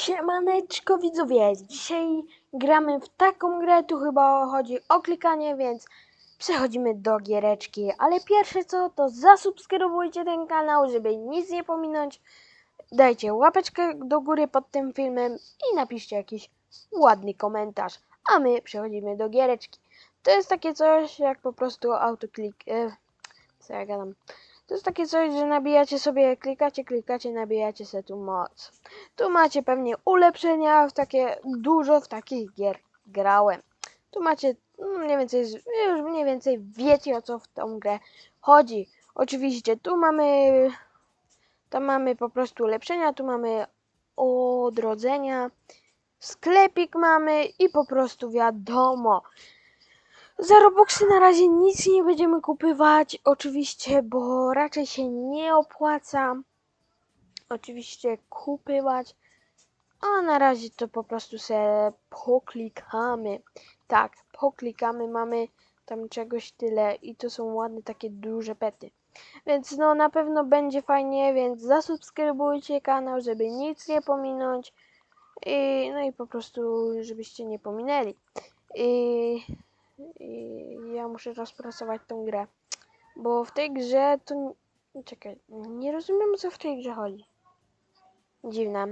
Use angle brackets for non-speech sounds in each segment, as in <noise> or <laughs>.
Siemaneczko widzowie, dzisiaj gramy w taką grę, tu chyba chodzi o klikanie, więc przechodzimy do giereczki, ale pierwsze co, to zasubskrybujcie ten kanał, żeby nic nie pominąć, dajcie łapeczkę do góry pod tym filmem i napiszcie jakiś ładny komentarz, a my przechodzimy do giereczki. To jest takie coś jak po prostu autoklik, e, co ja gadam, to jest takie coś, że nabijacie sobie, klikacie, klikacie, nabijacie sobie tu moc. Tu macie pewnie ulepszenia, w takie dużo w takich gier grałem. Tu macie no, mniej więcej, już mniej więcej wiecie o co w tą grę chodzi. Oczywiście tu mamy, tam mamy po prostu ulepszenia, tu mamy odrodzenia, sklepik mamy i po prostu wiadomo. Za Robuxy na razie nic nie będziemy kupywać, oczywiście, bo raczej się nie opłaca oczywiście kupywać, a na razie to po prostu se poklikamy. Tak, poklikamy, mamy tam czegoś tyle i to są ładne takie duże pety. Więc no na pewno będzie fajnie, więc zasubskrybujcie kanał, żeby nic nie pominąć. I, no i po prostu, żebyście nie pominęli. I, i ja muszę rozpracować tą grę. Bo w tej grze to... Czekaj, nie rozumiem o co w tej grze chodzi. Dziwna.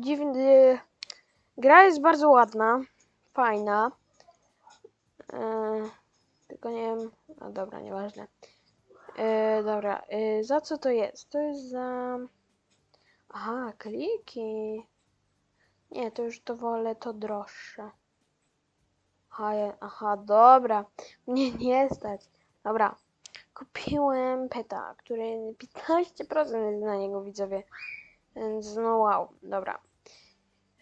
Dziwny. Gra jest bardzo ładna, fajna. Eee, tylko nie wiem. A dobra, nieważne. Eee, dobra, eee, za co to jest? To jest za. Aha, kliki. Nie, to już to wolę to droższe. Aha, aha, dobra. <laughs> Mnie nie stać. Dobra. Kupiłem peta, który 15% jest na niego widzowie. Więc no wow, dobra.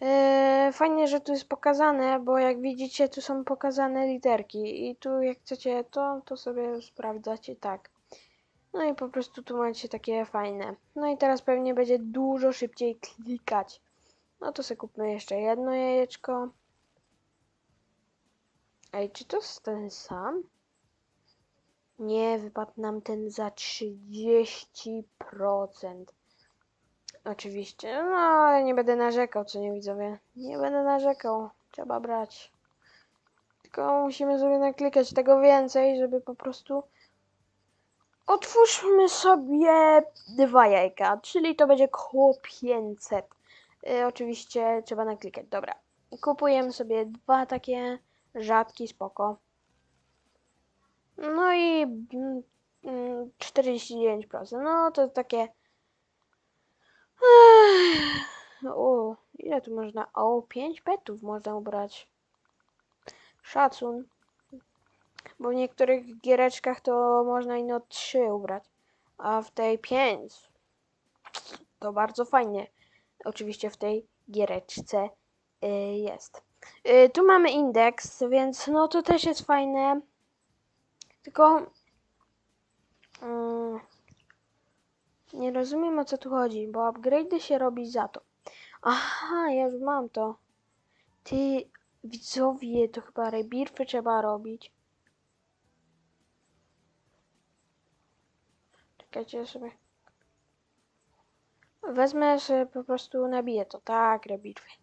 Eee, fajnie, że tu jest pokazane, bo jak widzicie, tu są pokazane literki i tu jak chcecie to, to sobie sprawdzacie tak. No i po prostu tu macie takie fajne. No i teraz pewnie będzie dużo szybciej klikać. No to sobie kupmy jeszcze jedno jajeczko. Ej, czy to jest ten sam? Nie, wypadł nam ten za 30%. Oczywiście, no ale nie będę narzekał, co nie widzowie. Nie będę narzekał, trzeba brać. Tylko musimy sobie naklikać tego więcej, żeby po prostu... Otwórzmy sobie dwa jajka, czyli to będzie koło 500. Y, oczywiście trzeba naklikać, dobra. Kupujemy sobie dwa takie rzadki, spoko. No i mm, mm, 49%, no to takie... O, ile tu można? O, 5 petów można ubrać. Szacun. Bo w niektórych giereczkach to można ino 3 ubrać, a w tej 5. To bardzo fajnie. Oczywiście w tej giereczce y, jest. Y, tu mamy indeks, więc no to też jest fajne. Tylko mm, nie rozumiem o co tu chodzi, bo upgrade się robi za to. Aha, ja już mam to. Ty, widzowie, to chyba rebirfy trzeba robić. Czekajcie sobie. Wezmę sobie po prostu nabiję to. Tak, rebirfy.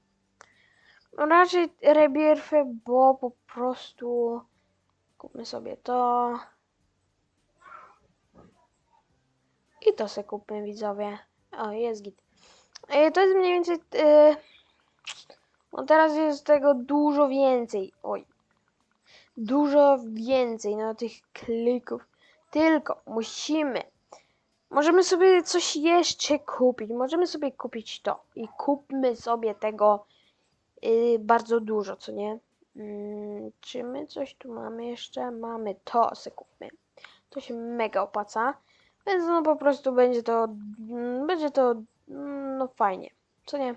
No raczej rebirfy, bo po prostu kupmy sobie to. I to se kupmy widzowie. O, jest git. E, To jest mniej więcej. E, no teraz jest tego dużo więcej. Oj. Dużo więcej no tych klików. Tylko musimy. Możemy sobie coś jeszcze kupić. Możemy sobie kupić to. I kupmy sobie tego bardzo dużo, co nie? Mm, czy my coś tu mamy jeszcze? Mamy to, se. To się mega opłaca. Więc no po prostu będzie to, mm, będzie to, mm, no fajnie, co nie?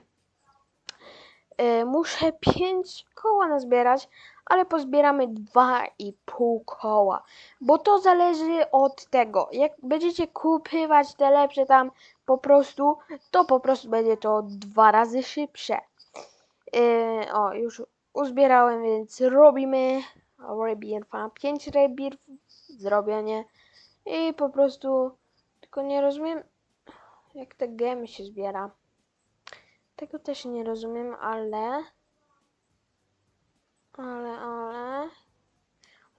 E, muszę 5 koła nazbierać, ale pozbieramy 2,5 koła, bo to zależy od tego, jak będziecie kupywać te lepsze tam po prostu, to po prostu będzie to dwa razy szybsze. E, o, już uzbierałem, więc robimy rebirfa, 5 rebirf, zrobienie i po prostu, tylko nie rozumiem, jak te gemy się zbiera. Tego też nie rozumiem, ale... Ale, ale...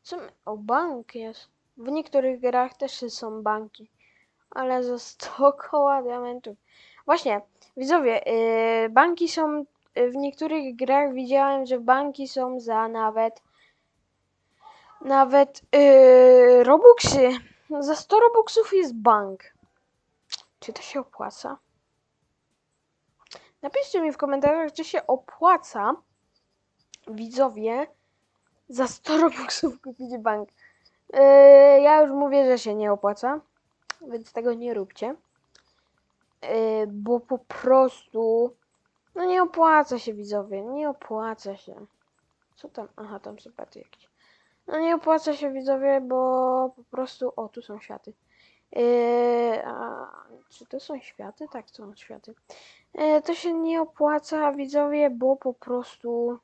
Co my... O, bank jest. W niektórych grach też są banki. Ale za 100 koła diamentów. Właśnie, widzowie, yy, banki są... yy, W niektórych grach widziałem, że banki są za nawet... Nawet yy, Robuxy. Za 100 Robuxów jest bank. Czy to się opłaca? Napiszcie mi w komentarzach, czy się opłaca widzowie za 100 robuxów kupić bank. Yy, ja już mówię, że się nie opłaca, więc tego nie róbcie. Yy, bo po prostu no nie opłaca się widzowie, nie opłaca się. Co tam? Aha, tam są paty jakieś. No nie opłaca się widzowie, bo po prostu... O, tu są światy. Yy, a, czy to są światy? Tak, to są światy. Yy, to się nie opłaca widzowie, bo po prostu...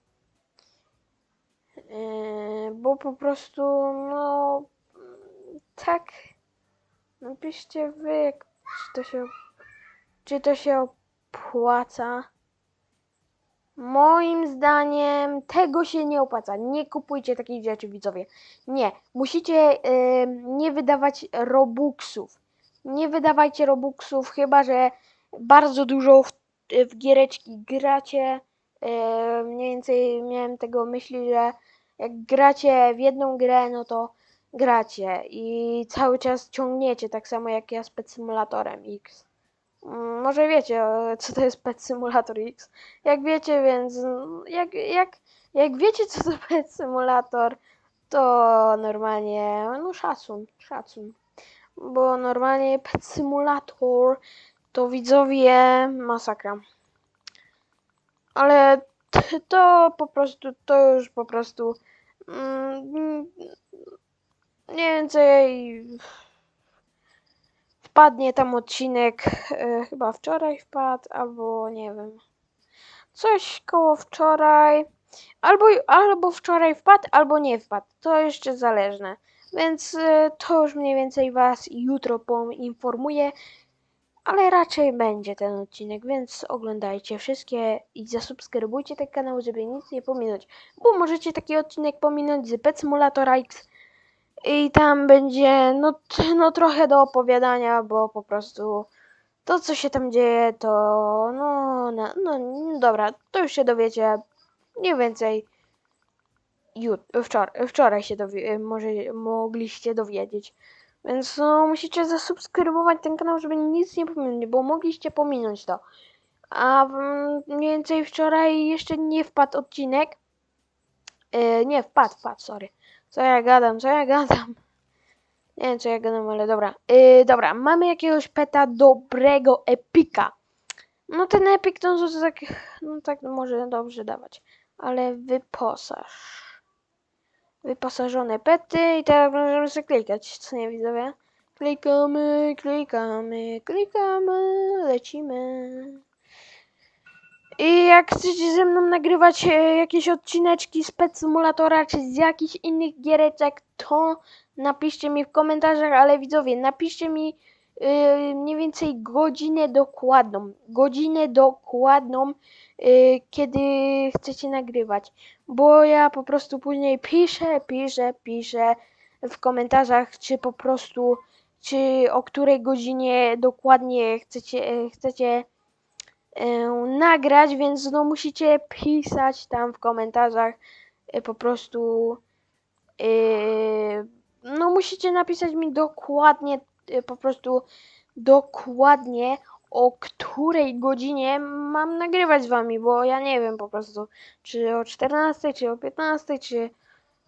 Yy, bo po prostu, no... Tak... Napiszcie wy, czy to się... Czy to się opłaca. Moim zdaniem tego się nie opłaca. Nie kupujcie takich rzeczy, widzowie. Nie. Musicie ym, nie wydawać robuxów. Nie wydawajcie robuxów, chyba że bardzo dużo w, w giereczki gracie. Yy, mniej więcej miałem tego myśli, że jak gracie w jedną grę, no to gracie i cały czas ciągniecie, tak samo jak ja z Pet Simulatorem X. Mm, Może wiecie, e, co to jest Pet Simulator X. Jak wiecie, więc mm, jak, jak, jak wiecie, co to <laughs> Pet Simulator, to normalnie, no szacun, szacun. Bo normalnie Pet Simulator to widzowie masakra. Ale to po prostu, to już po prostu mm, mniej więcej wpadnie tam odcinek, e, chyba wczoraj wpadł, albo nie wiem, coś koło wczoraj, albo, albo wczoraj wpadł, albo nie wpadł, to jeszcze zależne. Więc e, to już mniej więcej Was jutro poinformuję, ale raczej będzie ten odcinek, więc oglądajcie wszystkie i zasubskrybujcie ten kanał, żeby nic nie pominąć, bo możecie taki odcinek pominąć z Pet Simulator X, i tam będzie no, <laughs> no trochę do opowiadania, bo po prostu to co się tam dzieje to no, no, no dobra, to już się dowiecie mniej więcej jut- wczoraj, wczoraj się może mogliście dowiedzieć. Więc no, musicie zasubskrybować ten kanał, żeby nic nie pominąć, bo mogliście pominąć to. A mniej więcej wczoraj jeszcze nie wpadł odcinek. Yy, nie, wpadł, wpadł, sorry. Co ja gadam, co ja gadam? Nie wiem, co ja gadam, ale dobra. Yy, dobra, mamy jakiegoś peta dobrego epika. No ten epik to, to tak, no tak może dobrze dawać. Ale wyposaż. Wyposażone pety i teraz możemy sobie klikać, co nie widzowie? Klikamy, klikamy, klikamy, lecimy. I jak chcecie ze mną nagrywać e, jakieś odcineczki z Pet Simulatora czy z jakichś innych giereczek, to napiszcie mi w komentarzach, ale widzowie, napiszcie mi e, mniej więcej godzinę dokładną. Godzinę dokładną, e, kiedy chcecie nagrywać. Bo ja po prostu później piszę, piszę, piszę w komentarzach, czy po prostu, czy o której godzinie dokładnie chcecie, chcecie nagrać, więc no musicie pisać tam w komentarzach e, po prostu e, no musicie napisać mi dokładnie e, po prostu dokładnie o której godzinie mam nagrywać z wami, bo ja nie wiem po prostu czy o 14, czy o 15, czy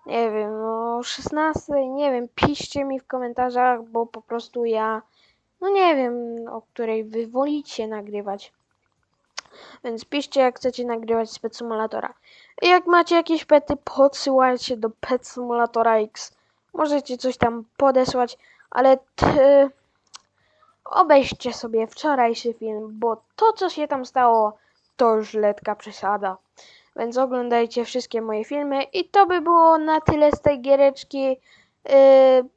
nie wiem, o 16, nie wiem, piszcie mi w komentarzach, bo po prostu ja no nie wiem, o której wy wolicie nagrywać. Więc piszcie, jak chcecie nagrywać z Pet Simulatora. I jak macie jakieś pety, podsyłajcie do Pet Simulatora X. Możecie coś tam podesłać, ale t- obejrzcie sobie wczorajszy film, bo to, co się tam stało, to już letka przesada. Więc oglądajcie wszystkie moje filmy i to by było na tyle z tej giereczki. Yy,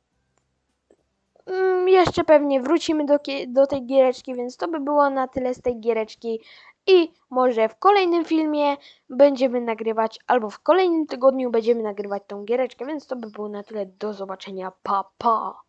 jeszcze pewnie wrócimy do, do tej giereczki, więc to by było na tyle z tej giereczki. I może w kolejnym filmie będziemy nagrywać, albo w kolejnym tygodniu będziemy nagrywać tą giereczkę, więc to by było na tyle. Do zobaczenia. Pa, pa.